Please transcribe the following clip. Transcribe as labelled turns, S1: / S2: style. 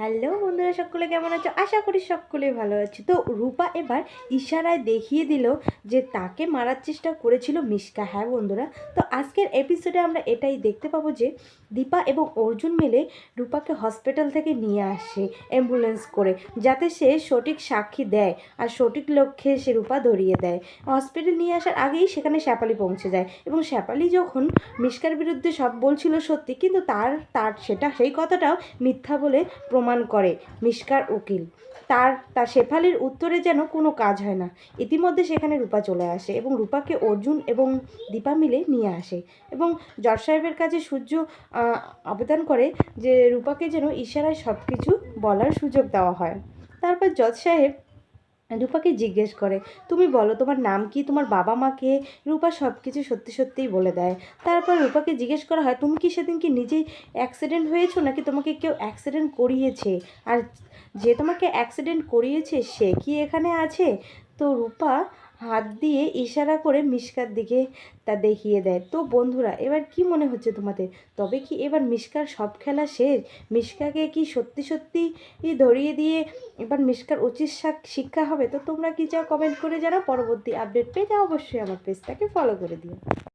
S1: Hello বন্ধুরা, সকলে কেমন আছো? আশা করি সকলে ভালো আছে। তো রূপা এবার ইশারায় দেখিয়ে দিল যে তাকে মারার চেষ্টা করেছিল মিশকা। হ্যাঁ বন্ধুরা, তো আজকের এপিসোডে আমরা এটাই দেখতে পাবো যে দীপা এবং অর্জুন মিলে রূপাকে হসপিটাল থেকে নিয়ে আসে অ্যাম্বুলেন্স করে, যাতে সে সঠিক সাক্ষী দেয় আর সঠিক লক্ষ্যে সে রূপা ধরিয়ে দেয়। হসপিটাল নিয়ে আসার আগেই সেখানে শ্যাপালি পৌঁছে যায় এবং শ্যাপালি যখন মিশকার বিরুদ্ধে সব বলছিল সত্যি, কিন্তু তার তার সেটা, সেই কথাটাও মিথ্যা বলে প্রমাণ করে, মিশকার উকিল। তার তার শেফালির উত্তরে যেন কোনো কাজ হয় না। ইতিমধ্যে সেখানে রূপা চলে আসে এবং রূপাকে অর্জুন এবং দীপা মিলে নিয়ে আসে এবং জজ সাহেবের কাছে সূর্য আবেদন করে যে রূপাকে যেন ইশারায় সব কিছু বলার সুযোগ দেওয়া হয়। তারপর জজ সাহেব রূপাকে জিজ্ঞেস করে, তুমি বলো, তোমার নাম কি? তোমার বাবা মাকে রূপা সব কিছু সত্যি সত্যিই বলে দেয়। তারপর রূপাকে জিজ্ঞেস করা হয়, তুমি কি সেদিন কি নিজেই অ্যাক্সিডেন্ট হয়েছো নাকি তোমাকে কেউ অ্যাক্সিডেন্ট করিয়েছে? আর যে তোমাকে অ্যাক্সিডেন্ট করিয়েছে সে কি এখানে আছে? তো রূপা হাত দিয়ে ইশারা করে মিশকার দিকে তা দেখিয়ে দেয়। তো বন্ধুরা, এবার কি মনে হচ্ছে তোমাদের? তবে কি এবার মিশকার সব খেলা শেষ? মিশকাকে কি সত্যি সত্যি ধরিয়ে দিয়ে এবার মিশকার উচিত শিক্ষা হবে? তো তোমরা কি চাও কমেন্ট করে জানাও, পরবর্তী আপডেট পেয়ে যাও অবশ্যই আমার পেজটাকে ফলো করে দিও।